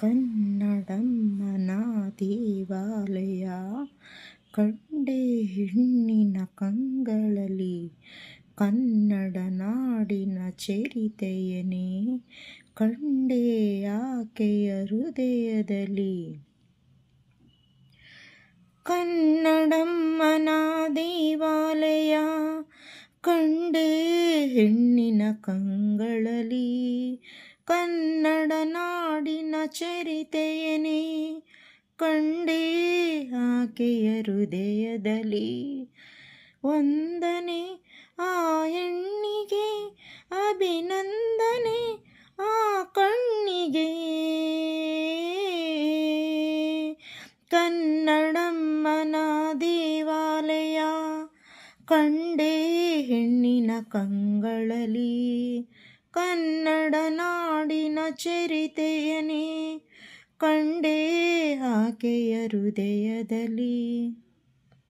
ಕನ್ನಡಮ್ಮನ ದೇವಾಲಯ ಕಂಡೆ ಹೆಣ್ಣಿನ ಕಂಗಳಲ್ಲಿ ಕನ್ನಡ ನಾಡಿನ ಚರಿತೆಯನೇ. ಕಂಡೆ ಆಕೆಯ ಹೃದಯದಲ್ಲಿ ಕನ್ನಡಮ್ಮನ ದೇವಾಲಯ ಕಂಡೆ ಹೆಣ್ಣಿನ ಕಂಗಳಲ್ಲಿ ಕನ್ನಡ ನಾಡಿನ ಚರಿತೆಯನೇ. ಕಂಡೇ ಆಕೆಯ ಹೃದಯದಲ್ಲಿ ವಂದನೆ, ಆ ಹೆಣ್ಣಿಗೆ ಅಭಿನಂದನೆ, ಆ ಕಣ್ಣಿಗೆ. ಕನ್ನಡಮ್ಮನ ದೇವಾಲಯ ಕಂಡೇ ಹೆಣ್ಣಿನ ಕಂಗಳಲ್ಲಿ ಕನ್ನಡ ನಾಡಿನ ಚರಿತೆಯನೇ. ಕಂಡೇ ಆಕೆಯ ಹೃದಯದಲ್ಲಿ.